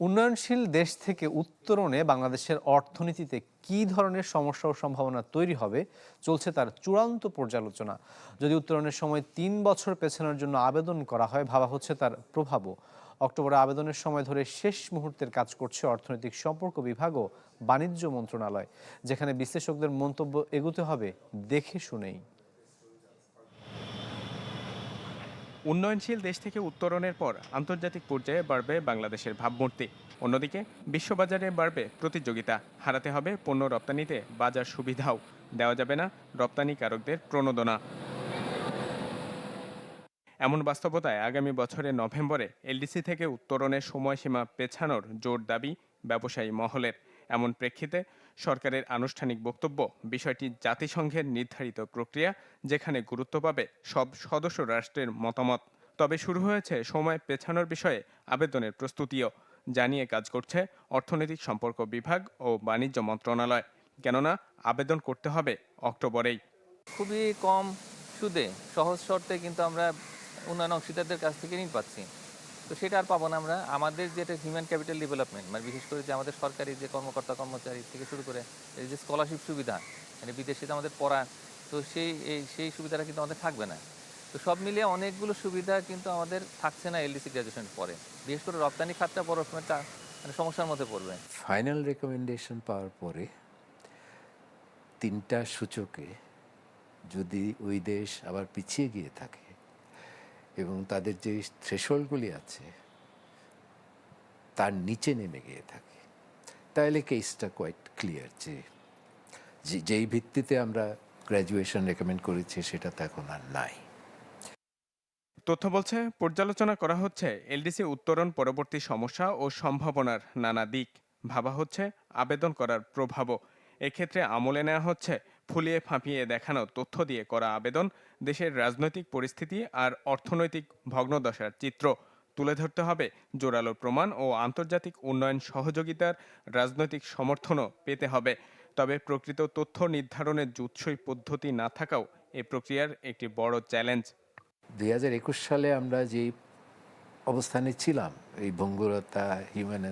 উন্নয়নশীল দেশ থেকে উত্তরণে বাংলাদেশের অর্থনীতিতে কী ধরনের সমস্যা ও সম্ভাবনা তৈরি হবে চলছে তার চূড়ান্ত পর্যালোচনা। যদি উত্তরণের সময় তিন বছর পেছানোর জন্য আবেদন করা হয়, ভাবা হচ্ছে তার প্রভাবও। অক্টোবরে আবেদনের সময় ধরে শেষ মুহূর্তের কাজ করছে অর্থনৈতিক সম্পর্ক বিভাগ ও বাণিজ্য মন্ত্রণালয়, যেখানে বিশ্লেষকদের মন্তব্য এগুতে হবে দেখে শুনেই। উন্নয়নশীল দেশ থেকে উত্তরণের পর আন্তর্জাতিক পর্যায়ে বাড়বে বাংলাদেশের ভাবমূর্তি। অন্যদিকে, বিশ্ববাজারে বাড়বে প্রতিযোগিতা। হারাতে হবে পণ্য রপ্তানিতে বাজার সুবিধাও। দেওয়া যাবে না রপ্তানিকারকদের প্রণোদনা। এমন বাস্তবতায় আগামী বছরের নভেম্বরে এলডিসি থেকে উত্তরণের সময়সীমা পেছানোর জোর দাবি ব্যবসায়ী মহলের। এমন প্রেক্ষিতে সরকারের আনুষ্ঠানিক বক্তব্য। বিষয়টি জাতিসংঘের নির্ধারিত প্রক্রিয়া, যেখানে গুরুত্ব পাবে সব সদস্য রাষ্ট্রের মতামত। তবে শুরু হয়েছে সময় পেছানোর বিষয়ে আবেদনের প্রস্তুতিও। জানিয়ে কাজ করছে অর্থনৈতিক সম্পর্ক বিভাগ ও বাণিজ্য মন্ত্রণালয়। কেননা, আবেদন করতে হবে অক্টোবরেই। খুবই কম সুদে। সহজ শর্তে কিন্তু আমরা উন্নয়ন অংশীদারদের কাছ থেকে ঋণ পাচ্ছি। তো সেটা আর পাবো না আমরা। আমাদের যেটা হিউম্যান ক্যাপিটাল ডেভেলপমেন্ট মানে বিশেষ করে যে আমাদের সরকারি যে কর্মকর্তা, কর্মচারী থেকে শুরু করে এই যে স্কলারশিপ সুবিধা মানে বিদেশিতে আমাদের পড়া, তো সেই, এই, সেই সুবিধাটা কিন্তু আমাদের থাকবে না। তো সব মিলিয়ে অনেকগুলো সুবিধা কিন্তু আমাদের থাকছে না এলডিসি গ্র্যাজুয়েশন পরে। বিশেষ করে রপ্তানি খাতটা একটা মানে সমস্যার মধ্যে পড়বে। ফাইনাল রেকমেন্ডেশন পাওয়ার পরে তিনটা সূচকে যদি ওই দেশ আবার পিছিয়ে গিয়ে থাকে এবং তাদের যে থ্রেশহোল্ডগুলি আছে, তার নিচে নেমে গিয়ে থাকে। তাহলে কেসটা কোয়াইট ক্লিয়ার যে- যেই ভিত্তিতে আমরা গ্র্যাজুয়েশন রেকমেন্ড করেছি সেটা তো এখন আর নাই। তথ্য বলছে, পর্যালোচনা করা হচ্ছে এলডিসি উত্তরণ পরবর্তী সমস্যা ও সম্ভাবনার নানা দিক। ভাবা হচ্ছে আবেদন করার প্রভাবও। এক্ষেত্রে আমলে নেওয়া হচ্ছে ফুলিয়ে ফাঁপিয়ে দেখানো তথ্য দিয়ে করা আবেদন দেশের রাজনৈতিক পরিস্থিতি আর অর্থনৈতিক ভগ্নদশার চিত্র। তুলে ধরতে হবে জোরালো প্রমাণ ও আন্তর্জাতিক উন্নয়ন সহযোগিতার রাজনৈতিক সমর্থনও পেতে হবে। তবে প্রকৃত তথ্য নির্ধারণের জুৎসই পদ্ধতি না থাকাও এ প্রক্রিয়ার একটি বড় চ্যালেঞ্জ। দুই হাজার একুশ সালে আমরা যেই অবস্থানে ছিলাম, এই ভঙ্গুরতা, হিউম্যান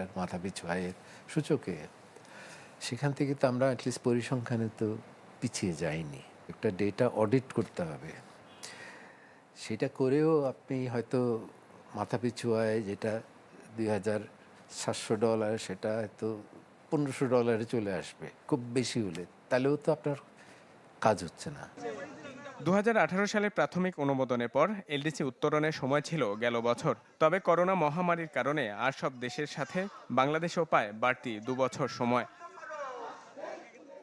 আর মাথাপিছু আয়ের সূচকে সেখান থেকে তো আমরা অ্যাটলিস্ট পরিসংখ্যানে তো পিছিয়ে যাইনি। একটা ডেটা অডিট করতে হবে। সেটা করেও আপনি হয়তো মাথাপিছু আয় যেটা দুই হাজার সাতশো ডলার সেটা হয়তো পনেরোশো ডলারে চলে আসবে, খুব বেশি হলে। তাহলেও তো আপনার কাজ হচ্ছে না। দু হাজার আঠারো সালে প্রাথমিক অনুমোদনের পর এলডিসি উত্তরণের সময় ছিল গেল বছর। তবে করোনা মহামারীর কারণে আর সব দেশের সাথে বাংলাদেশও পায় বাড়তি দু বছর সময়।